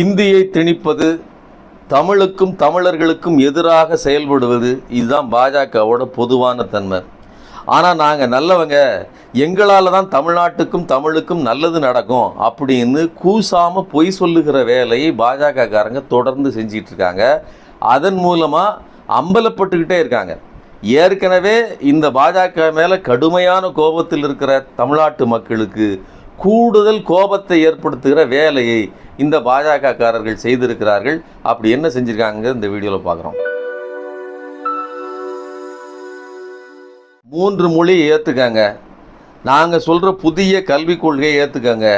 இந்தியை திணிப்பது தமிழுக்கும் தமிழர்களுக்கும் எதிராக செயல்படுவது இதுதான் பாஜகவோட பொதுவான தன்மை. ஆனால் நாங்கள் நல்லவங்க எங்களால் தான் தமிழ்நாட்டுக்கும் தமிழுக்கும் நல்லது நடக்கும் அப்படின்னு கூசாமல் பொய் சொல்லுகிற வேலையை பாஜகக்காரங்க தொடர்ந்து செஞ்சிட்டு இருக்காங்க அதன் மூலமாக அம்பலப்பட்டுக்கிட்டே இருக்காங்க. ஏற்கனவே இந்த பாஜக மேலே கடுமையான கோபத்தில் இருக்கிற தமிழ்நாட்டு மக்களுக்கு கூடுதல் கோபத்தை ஏற்படுத்துகிற வேலையை இந்த பாஜகக்காரர்கள் செய்திருக்கிறார்கள். அப்படி என்ன செஞ்சுருக்காங்க இந்த வீடியோவில் பார்க்குறோம். மூன்று மொழி ஏற்றுக்காங்க நாங்கள் சொல்கிற புதிய கல்விக் கொள்கையை ஏற்றுக்காங்க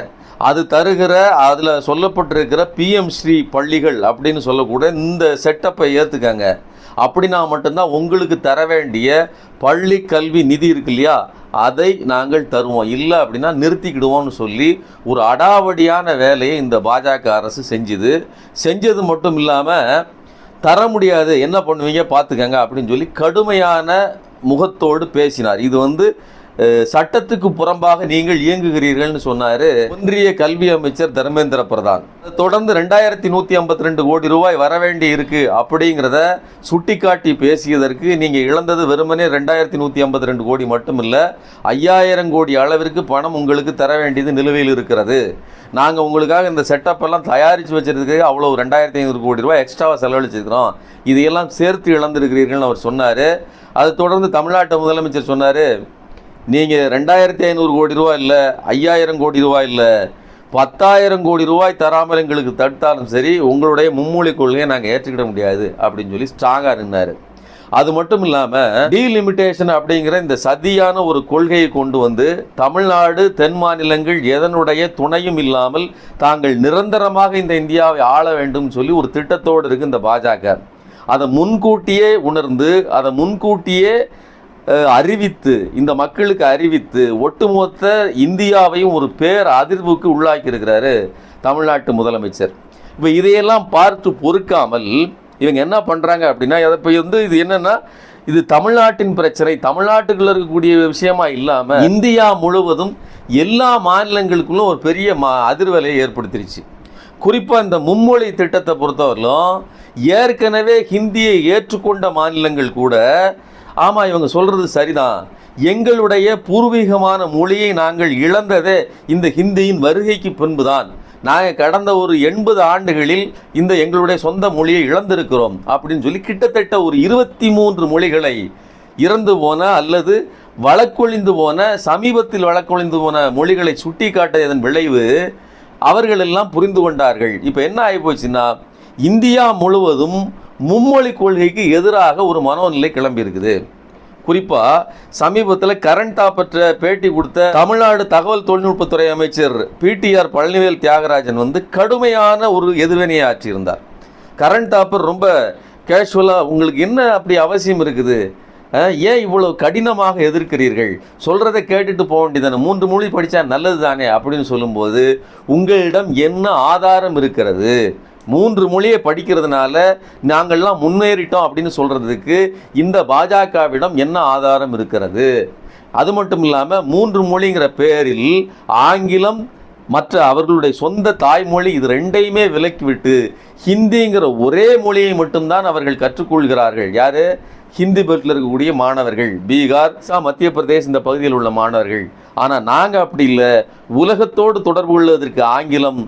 அது தருகிற அதில் சொல்லப்பட்டிருக்கிற பிஎம் ஸ்ரீ பள்ளிகள் அப்படின்னு சொல்லக்கூட இந்த செட்டப்பை ஏற்றுக்காங்க அப்படின்னா மட்டும்தான் உங்களுக்கு தர வேண்டிய பள்ளி கல்வி நிதி இருக்கு இல்லையா? அதை நாங்கள் தருவோம். இல்லை அப்படின்னா நிறுத்திக்கிடுவோம்னு சொல்லி ஒரு அடாவடியான வேலையை இந்த பாஜக அரசு செஞ்சுது. செஞ்சது மட்டும் இல்லாமல் தர முடியாது. என்ன பண்ணுவீங்க? பார்த்துக்கங்க அப்படின்னு சொல்லி கடுமையான முகத்தோடு பேசினார். இது வந்து சட்டத்துக்கு புறம்பாக நீங்கள் இயங்குகிறீர்கள்னு சொன்னார் ஒன்றிய கல்வி அமைச்சர் தர்மேந்திர பிரதான். தொடர்ந்து ரெண்டாயிரத்தி நூற்றி ஐம்பத்தி ரெண்டு கோடி ரூபாய் வர வேண்டி இருக்கு அப்படிங்கிறத சுட்டிக்காட்டி பேசியதற்கு நீங்கள் இழந்தது வெறுமனே ரெண்டாயிரத்தி நூற்றி ஐம்பத்தி ரெண்டு கோடி மட்டும் இல்லை ஐயாயிரம் கோடி அளவிற்கு பணம் உங்களுக்கு தர வேண்டியது நிலுவையில் இருக்கிறது. நாங்கள் உங்களுக்காக இந்த செட்டப் எல்லாம் தயாரித்து வச்சிருக்கிறதுக்கு அவ்வளோ ரெண்டாயிரத்தி ஐநூறு கோடி ரூபாய் எக்ஸ்ட்ராவாக செலவழிச்சிருக்கிறோம். இதையெல்லாம் சேர்த்து இழந்திருக்கிறீர்கள்னு அவர் சொன்னார். அது தொடர்ந்து தமிழ்நாட்டு முதலமைச்சர் சொன்னார் நீங்கள் ரெண்டாயிரத்தி ஐநூறு கோடி ரூபாய் இல்லை ஐயாயிரம் கோடி ரூபாய் இல்லை பத்தாயிரம் கோடி ரூபாய் தராமல் எங்களுக்கு தடுத்தாலும் சரி உங்களுடைய மும்மொழி கொள்கையை நாங்கள் ஏற்றுக்கிட முடியாது அப்படின்னு சொல்லி ஸ்ட்ராங்காக நின்னார். அது மட்டும் இல்லாமல் டீலிமிட்டேஷன் அப்படிங்கிற இந்த சதியான ஒரு கொள்கையை கொண்டு வந்து தமிழ்நாடு தென் மாநிலங்கள் எதனுடைய துணையும் இல்லாமல் தாங்கள் நிரந்தரமாக இந்த இந்தியாவை ஆள வேண்டும் சொல்லி ஒரு திட்டத்தோடு இருக்குது இந்த பாஜக. அதை முன்கூட்டியே உணர்ந்து அதை முன்கூட்டியே அறிவித்து இந்த மக்களுக்கு அறிவித்து ஒட்டுமொத்த இந்தியாவையும் ஒரு பேர் அதிர்வுக்கு உள்ளாக்கி இருக்கிறாரு தமிழ்நாட்டு முதலமைச்சர். இப்போ இதையெல்லாம் பார்த்து பொறுக்காமல் இவங்க என்ன பண்ணுறாங்க அப்படின்னா அதை இப்போ வந்து இது என்னென்னா இது தமிழ்நாட்டின் பிரச்சனை தமிழ்நாட்டுக்குள்ள இருக்கக்கூடிய விஷயமா இல்லாமல் இந்தியா முழுவதும் எல்லா மாநிலங்களுக்குள்ளும் ஒரு பெரிய மா அதிர்வலையை ஏற்படுத்திருச்சு. குறிப்பாக இந்த மும்மொழி திட்டத்தை பொறுத்தவரையிலும் ஏற்கனவே ஹிந்தியை ஏற்றுக்கொண்ட மாநிலங்கள் கூட ஆமாம் இவங்க சொல்கிறது சரிதான். எங்களுடைய பூர்வீகமான மொழியை நாங்கள் இழந்ததே இந்த ஹிந்தியின் வருகைக்கு பின்புதான். நாங்கள் கடந்த ஒரு எண்பது ஆண்டுகளில் இந்த எங்களுடைய சொந்த மொழியை இழந்திருக்கிறோம் அப்படின்னு சொல்லி கிட்டத்தட்ட ஒரு இருபத்தி மூன்று மொழிகளை இறந்து போன அல்லது வழக்கொழிந்து போன சமீபத்தில் வழக்கொழிந்து போன மொழிகளை சுட்டி காட்டியதன் விளைவு அவர்களெல்லாம் புரிந்து கொண்டார்கள். இப்போ என்ன ஆகிப்போச்சுன்னா இந்தியா முழுவதும் மும்மொழி கொள்கைக்கு எதிராக ஒரு மனோநிலை கிளம்பி இருக்குது குறிப்பாக சமீபத்தில் கரண்டா பற்ற பேட்டி கொடுத்த தமிழ்நாடு தகவல் தொழில்நுட்பத்துறை அமைச்சர் பிடிஆர் பழனிவேல் தியாகராஜன் வந்து கடுமையான ஒரு எதிர்வினையை ஆற்றியிருந்தார். கரண்ட் ஆப்பர் ரொம்ப கேஷுவலாக உங்களுக்கு என்ன அப்படி அவசியம் இருக்குது? ஏன் இவ்வளோ கடினமாக எதிர்க்கிறீர்கள்? சொல்கிறத கேட்டுட்டு போக வேண்டியதானே மூன்று மொழி படித்தா நல்லது தானே அப்படின்னு சொல்லும்போது உங்களிடம் என்ன ஆதாரம் இருக்கிறது? மூன்று மொழியை படிக்கிறதுனால நாங்கள்லாம் முன்னேறிட்டோம் அப்படின்னு சொல்கிறதுக்கு இந்த பாஜகவிடம் என்ன ஆதாரம் இருக்கிறது? அது மட்டும் இல்லாமல் மூன்று மொழிங்கிற பேரில் ஆங்கிலம் மற்ற அவர்களுடைய சொந்த தாய்மொழி இது ரெண்டையுமே விலக்கிவிட்டு ஹிந்திங்கிற ஒரே மொழியை மட்டும்தான் அவர்கள் கற்றுக்கொள்கிறார்கள். யார்? ஹிந்தி பெல்ட்டில் இருக்கக்கூடிய மாணவர்கள். பீகார் மத்திய பிரதேஷ் இந்த பகுதியில் உள்ள மாணவர்கள். ஆனால் நாங்கள் அப்படி இல்லை. உலகத்தோடு தொடர்பு கொள்வதற்கு ஆங்கிலம்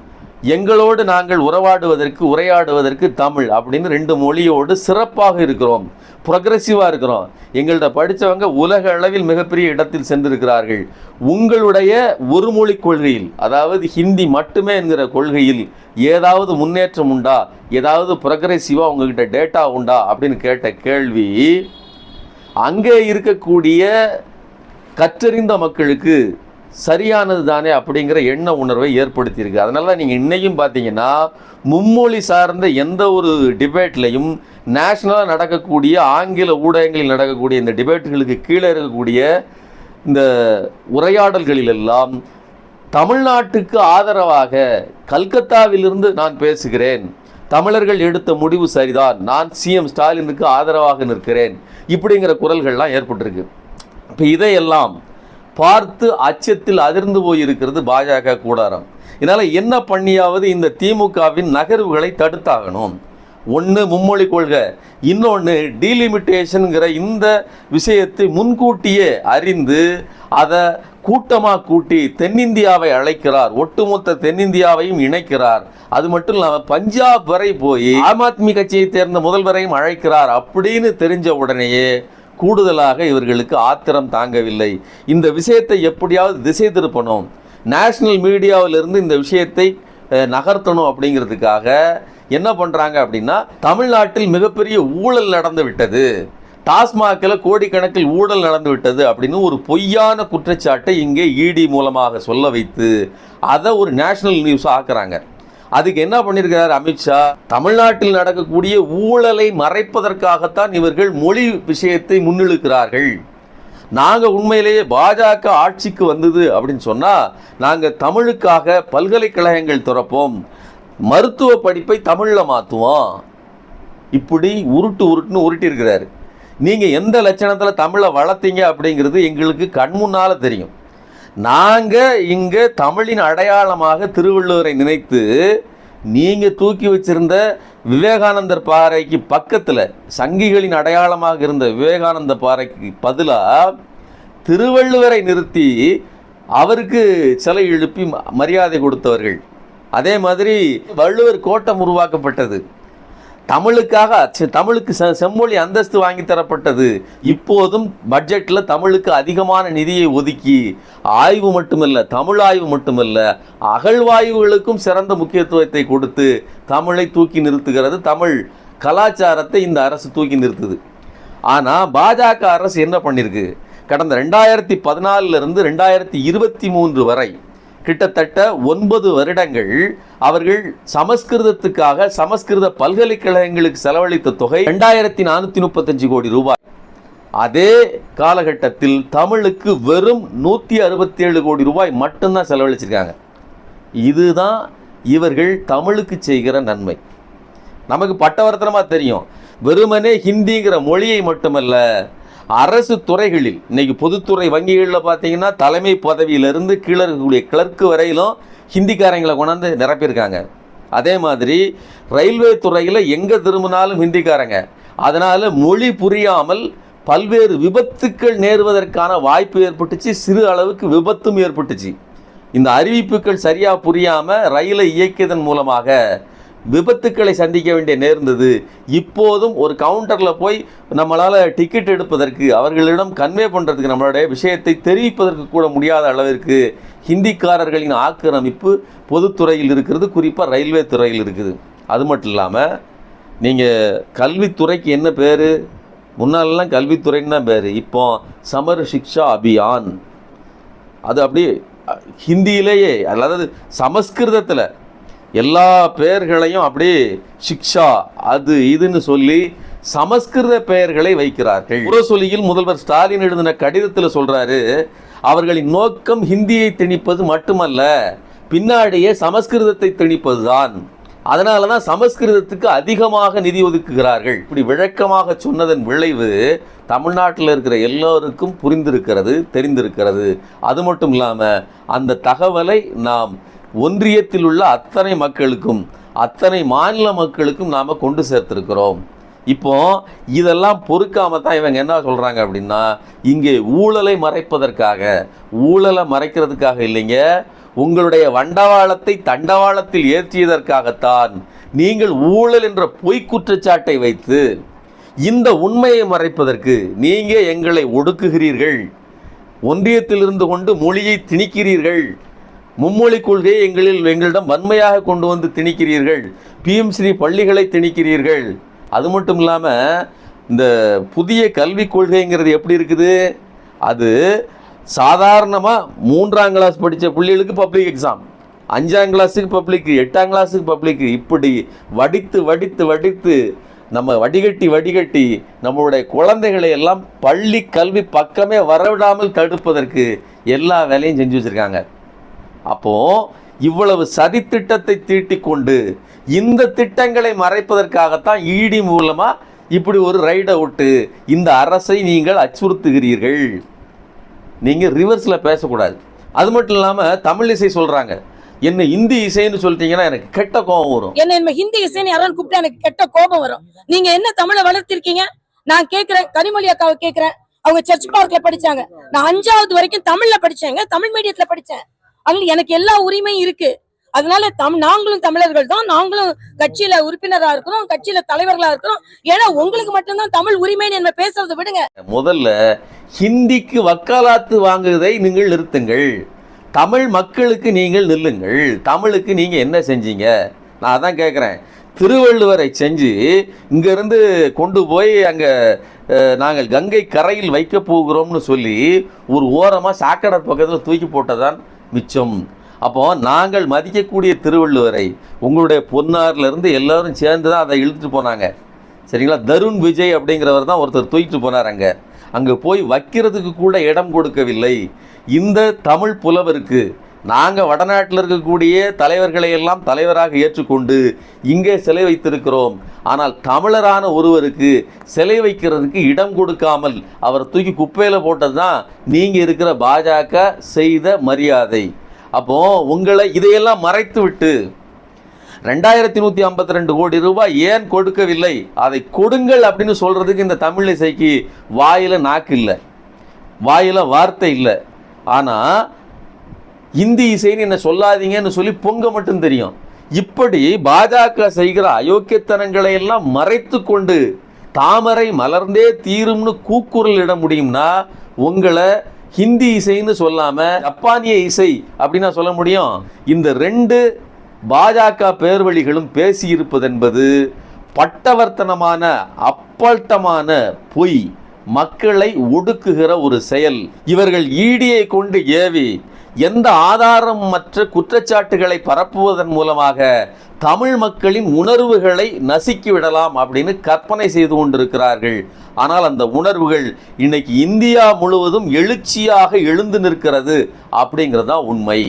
எங்களோடு நாங்கள் உறவாடுவதற்கு உரையாடுவதற்கு தமிழ் அப்படின்னு ரெண்டு மொழியோடு சிறப்பாக இருக்கிறோம் ப்ரொக்ரெசிவாக இருக்கிறோம். எங்கள்கிட்ட படித்தவங்க உலக அளவில் மிகப்பெரிய இடத்தில் சென்றிருக்கிறார்கள். உங்களுடைய ஒரு மொழி கொள்கையில் அதாவது ஹிந்தி மட்டுமே என்கிற கொள்கையில் ஏதாவது முன்னேற்றம் உண்டா? ஏதாவது ப்ரொக்ரெசிவாக உங்ககிட்ட டேட்டா உண்டா? அப்படின்னு கேட்ட கேள்வி அங்கே இருக்கக்கூடிய கற்றறிந்த மக்களுக்கு சரியானது தானே அப்படிங்கிற எண்ண உணர்வை ஏற்படுத்தியிருக்கு. அதனால நீங்கள் இன்றைக்கும் பார்த்தீங்கன்னா மும்மொழி சார்ந்த எந்த ஒரு டிபேட்லையும் நேஷ்னலாக நடக்கக்கூடிய ஆங்கில ஊடகங்களில் நடக்கக்கூடிய இந்த டிபேட்டுகளுக்கு கீழே இருக்கக்கூடிய இந்த உரையாடல்களிலெல்லாம் தமிழ்நாட்டுக்கு ஆதரவாக கல்கத்தாவிலிருந்து நான் பேசுகிறேன். தமிழர்கள் எடுத்த முடிவு சரிதான். நான் சிஎம் ஸ்டாலினுக்கு ஆதரவாக நிற்கிறேன். இப்படிங்கிற குரல்கள்லாம் ஏற்பட்டிருக்கு. இப்போ இதையெல்லாம் பார்த்து அச்சத்தில் அதிர்ந்து போயிருக்கிறது பாஜக கூடாரம். இதனால் என்ன பண்ணியாவது இந்த திமுகவின் நகர்வுகளை தடுத்தாகணும். ஒன்று மும்மொழி கொள்கை இன்னொன்று டீலிமிட்டேஷனுங்கிற இந்த விஷயத்தை முன்கூட்டியே அறிந்து அதை கூட்டமாக கூட்டி தென்னிந்தியாவை அழைக்கிறார் ஒட்டுமொத்த தென்னிந்தியாவையும் இணைக்கிறார். அது மட்டும் இல்லாமல் பஞ்சாப் வரை போய் ஆம் ஆத்மி கட்சியை சேர்ந்த முதல்வரையும் அழைக்கிறார் அப்படின்னு தெரிஞ்ச உடனேயே கூடுதலாக இவர்களுக்கு ஆத்திரம் தாங்கவில்லை. இந்த விஷயத்தை எப்படியாவது திசை திருப்பணும். நேஷனல் மீடியாவிலிருந்து இந்த விஷயத்தை நகர்த்தணும் அப்படிங்கிறதுக்காக என்ன பண்ணுறாங்க அப்படின்னா தமிழ்நாட்டில் மிகப்பெரிய ஊழல் நடந்து விட்டது. டாஸ்மாகில் கோடிக்கணக்கில் ஊழல் நடந்து விட்டது அப்படின்னு ஒரு பொய்யான குற்றச்சாட்டை இங்கே இடி மூலமாக சொல்ல வைத்து அதை ஒரு நேஷனல் நியூஸ் ஆக்குறாங்க. அதுக்கு என்ன பண்ணியிருக்கிறார் அமித்ஷா தமிழ்நாட்டில் நடக்கக்கூடிய ஊழலை மறைப்பதற்காகத்தான் இவர்கள் மொழி விஷயத்தை முன்னிழுக்கிறார்கள். நாங்கள் உண்மையிலேயே பாஜக ஆட்சிக்கு வந்தது அப்படின்னு சொன்னால் நாங்கள் தமிழுக்காக பல்கலைக்கழகங்கள் திறப்போம். மருத்துவ படிப்பை தமிழில் மாற்றுவோம் இப்படி உருட்டு உருட்டுன்னு உருட்டியிருக்கிறாரு. நீங்கள் எந்த லட்சணத்தில் தமிழை வளர்த்தீங்க அப்படிங்கிறது எங்களுக்கு கண் முன்னால் தெரியும். நாங்கள் இங்கே தமிழின் அடையாளமாக திருவள்ளுவரை நினைத்து நீங்கள் தூக்கி வச்சிருந்த விவேகானந்தர் பாறைக்கு பக்கத்தில் சங்கிகளின் அடையாளமாக இருந்த விவேகானந்த பாறைக்கு பதிலாக திருவள்ளுவரை நிறுத்தி அவருக்கு சிலை எழுப்பி ம- மரியாதை கொடுத்தவர்கள். அதே மாதிரி வள்ளுவர் கோட்டம் உருவாக்கப்பட்டது. தமிழுக்காக தமிழுக்கு செ- செம்மொழி அந்தஸ்து வாங்கி தரப்பட்டது. இப்போதும் பட்ஜெட்டில் தமிழுக்கு அதிகமான நிதியை ஒதுக்கி ஆய்வு மட்டுமல்ல தமிழ் ஆய்வு மட்டுமல்ல அகழ்வாய்வுகளுக்கும் சிறந்த முக்கியத்துவத்தை கொடுத்து தமிழை தூக்கி நிறுத்துகிறது தமிழ் கலாச்சாரத்தை இந்த அரசு தூக்கி நிறுத்துது. ஆனால் பாஜக அரசு என்ன பண்ணியிருக்கு கடந்த ரெண்டாயிரத்தி பதினாலிருந்து ரெண்டாயிரத்தி இருபத்தி மூன்று வரை கிட்டத்தட்ட ஒன்பது வருடங்கள் அவர்கள் சமஸ்கிருதத்துக்காக சமஸ்கிருத பல்கலைக்கழகங்களுக்கு செலவழித்த தொகை ரெண்டாயிரத்தி நானூற்றி முப்பத்தஞ்சு கோடி ரூபாய். அதே காலகட்டத்தில் தமிழுக்கு வெறும் நூற்றி அறுபத்தி ஏழு கோடி ரூபாய் மட்டும்தான் செலவழிச்சிருக்காங்க. இதுதான் இவர்கள் தமிழுக்கு செய்கிற நன்மை. நமக்கு பட்டவர்த்தனமாக தெரியும். வெறுமனே ஹிந்திங்கிற மொழியை மட்டுமல்ல அரசு துறைகளில் இன்னைக்கு பொதுத்துறை வங்கிகளில் பார்த்தீங்கன்னா தலைமை பதவியிலிருந்து கீழே இருக்கக்கூடிய கிளர்க்கு வரையிலும் ஹிந்திக்காரங்களை கொண்டாந்து நிரப்பியிருக்காங்க. அதே மாதிரி ரயில்வே துறையில் எங்கே திரும்பினாலும் ஹிந்திக்காரங்க. அதனால் மொழி புரியாமல் பல்வேறு விபத்துக்கள் நேருவதற்கான வாய்ப்பு ஏற்பட்டுச்சு சிறு அளவுக்கு விபத்தும் ஏற்பட்டுச்சு. இந்த அறிவிப்புகள் சரியாக புரியாமல் ரயிலை இயக்கியதன் மூலமாக விபத்துக்களை சந்திக்க வேண்டிய நேர்ந்தது இப்போதும் ஒரு கவுண்டரில் போய் நம்மளால் டிக்கெட் எடுப்பதற்கு அவர்களிடம் கன்வே பண்ணுறதுக்கு நம்மளுடைய விஷயத்தை தெரிவிப்பதற்கு கூட முடியாத அளவிற்கு ஹிந்திக்காரர்களின் ஆக்கிரமிப்பு பொதுத்துறையில் இருக்கிறது குறிப்பாக ரயில்வே துறையில் இருக்குது. அது மட்டும் இல்லாமல் நீங்கள் கல்வித்துறைக்கு என்ன பேர்? முன்னாலெல்லாம் கல்வித்துறைன்னு தான் பேர். இப்போ சமர் சிக்ஷா அபியான். அது அப்படியே ஹிந்தியிலேயே அதாவது சமஸ்கிருதத்தில் எல்லா பெயர்களையும் அப்படியே சிக்ஷா அது இதுன்னு சொல்லி சமஸ்கிருத பெயர்களை வைக்கிறார்கள். புறசொலியில் முதல்வர் ஸ்டாலின் எழுதின கடிதத்தில் சொல்றாரு அவர்களின் நோக்கம் ஹிந்தியை திணிப்பது மட்டுமல்ல பின்னாடியே சமஸ்கிருதத்தை திணிப்பதுதான். அதனால தான் சமஸ்கிருதத்துக்கு அதிகமாக நிதி ஒதுக்குகிறார்கள். இப்படி விளக்கமாக சொன்னதன் விளைவு தமிழ்நாட்டில் இருக்கிற எல்லோருக்கும் புரிந்திருக்கிறது தெரிந்திருக்கிறது. அது மட்டும் இல்லாமல் அந்த தகவலை நாம் ஒன்றியத்தில் உள்ள அத்தனை மக்களுக்கும் அத்தனை மாநில மக்களுக்கும் நாம் கொண்டு சேர்த்துருக்கிறோம். இப்போ இதெல்லாம் பொறுக்காம தான் இவங்க என்ன சொல்கிறாங்க அப்படின்னா இங்கே ஊழலை மறைப்பதற்காக ஊழலை மறைக்கிறதுக்காக இல்லைங்க உங்களுடைய வண்டவாளத்தை தண்டவாளத்தில் ஏற்றியதற்காகத்தான் நீங்கள் ஊழல் என்ற பொய் குற்றச்சாட்டை வைத்து இந்த உண்மையை மறைப்பதற்கு நீங்கள் எங்களை ஒடுக்குகிறீர்கள். ஒன்றியத்திலிருந்து கொண்டு மொழியை திணிக்கிறீர்கள். மும்மொழி கொள்கையை எங்களில் எங்களிடம் வன்மையாக கொண்டு வந்து திணிக்கிறீர்கள். பிஎம்ஸ்ரீ பள்ளிகளை திணிக்கிறீர்கள். அது மட்டும் இல்லாமல் இந்த புதிய கல்விக் கொள்கைங்கிறது எப்படி இருக்குது? அது சாதாரணமாக மூன்றாம் கிளாஸ் படித்த பிள்ளைகளுக்கு பப்ளிக் எக்ஸாம் அஞ்சாம் கிளாஸுக்கு பப்ளிக்கு எட்டாம் கிளாஸுக்கு பப்ளிக்கு இப்படி வடித்து வடித்து வடித்து நம்ம வடிகட்டி வடிகட்டி நம்மளுடைய குழந்தைகளை எல்லாம் பள்ளி கல்வி பக்கமே வரவிடாமல் தடுப்பதற்கு எல்லா வேலையும் செஞ்சு வச்சுருக்காங்க. அப்போது இவ்வளவு சதித்திட்டத்தை தீட்டி கொண்டு இந்த திட்டங்களை மறைப்பதற்காகத்தான் இடி மூலமாக இப்படி ஒரு ரைடை விட்டு இந்த அரசை நீங்கள் அச்சுறுத்துகிறீர்கள். நீங்கள் ரிவர்ஸில் பேசக்கூடாது. அது மட்டும் இல்லாமல் தமிழ் இசை சொல்கிறாங்க என்ன இந்தி இசைன்னு சொல்லிட்டீங்கன்னா எனக்கு கெட்ட கோபம் வரும். என்ன என்ன ஹிந்தி இசைன்னு யாராவது கூப்பிட்டா எனக்கு கெட்ட கோபம் வரும். நீங்க என்ன தமிழை வளர்த்திருக்கீங்க? நான் கேட்கிறேன் கனிமொழி அக்காவை கேட்கிறேன் அவங்க சர்ச் பார்க்ல படிச்சாங்க. நான் அஞ்சாவது வரைக்கும் தமிழ்ல படிச்சேங்க தமிழ் மீடியத்துல படிச்சேன். அதனால எனக்கு எல்லா உரிமையும் இருக்கு. அதனால தம் நாங்களும் தமிழர்கள் தான் நாங்களும் கட்சியில உறுப்பினரா இருக்கிறோம் கட்சியில தலைவர்களா இருக்கிறோம். ஏன்னா உங்களுக்கு மட்டும்தான் தமிழ் உரிமைன்னு என்ன பேசுறதை விடுங்க. முதல்ல ஹிந்திக்கு வக்காலாத்து வாங்குவதை நீங்கள் நிறுத்துங்கள். தமிழ் மக்களுக்கு நீங்கள் நில்லுங்கள். தமிழுக்கு நீங்கள் என்ன செஞ்சீங்க? நான் அதான் கேட்குறேன் திருவள்ளுவரை செஞ்சு இங்கேருந்து கொண்டு போய் அங்கே நாங்கள் கங்கை கரையில் வைக்க போகிறோம்னு சொல்லி ஒரு ஓரமாக சாக்கடை பக்கத்தில் தூக்கி போட்டதான் மிச்சம். அப்போ நாங்கள் மதிக்கக்கூடிய திருவள்ளுவரை உங்களுடைய பொன்னார்லேருந்து எல்லோரும் சேர்ந்து தான் அதை இழுத்துட்டு போனாங்க. சரிங்களா? தருண் விஜய் அப்படிங்கிறவர் தான் ஒருத்தர் தூக்கிட்டு போனார் அங்கே. அங்கே போய் வைக்கிறதுக்கு கூட இடம் கொடுக்கவில்லை. இந்த தமிழ் புலவருக்கு நாங்கள் வடநாட்டில் இருக்கக்கூடிய தலைவர்களை எல்லாம் தலைவராக ஏற்றுக்கொண்டு இங்கே சிலை வைத்திருக்கிறோம். ஆனால் தமிழரான ஒருவருக்கு சிலை வைக்கிறதுக்கு இடம் கொடுக்காமல் அவர் தூக்கி குப்பையில் போட்டது தான் நீங்கள் இருக்கிற பாஜக செய்த மரியாதை. அப்போ உங்களை இதையெல்லாம் மறைத்து விட்டு ரெண்டாயிரத்தி நூற்றி ஐம்பத்தி ரெண்டு கோடி ரூபாய் ஏன் கொடுக்கவில்லை? அதை கொடுங்கள் அப்படின்னு சொல்கிறதுக்கு இந்த தமிழ் இசைக்கு வாயில் நாக்கு இல்லை. வாயில் வார்த்தை இல்லை. ஆனால் இந்தி இசைன்னு என்ன சொல்லாதீங்கன்னு சொல்லி பொங்க மட்டும் தெரியும். இப்படி பாஜக செய்கிற அயோக்கியத்தனங்களை எல்லாம் மறைத்து கொண்டு தாமரை மலர்ந்தே தீரும்னு கூக்குரல் இட முடியும்னா உங்களை ஹிந்தி இசைன்னு சொல்லாம ஜப்பானிய இசை அப்படின்னா சொல்ல முடியும். இந்த ரெண்டு பாஜக பேர்வழிகளும் பேசியிருப்பதென்பது பட்டவர்த்தனமான அப்பட்டமான பொய் மக்களை ஒடுக்குகிற ஒரு செயல். இவர்கள் ஈடியை கொண்டு ஏவி எந்த ஆதாரம் மற்ற குற்றச்சாட்டுகளை பரப்புவதன் மூலமாக தமிழ் மக்களின் உணர்வுகளை நசுக்கி விடலாம் அப்படின்னு கற்பனை செய்து கொண்டிருக்கிறார்கள். ஆனால் அந்த உணர்வுகள் இன்னைக்கு இந்தியா முழுவதும் எழுச்சியாக எழுந்து நிற்கிறது அப்படிங்கிறது தான் உண்மை.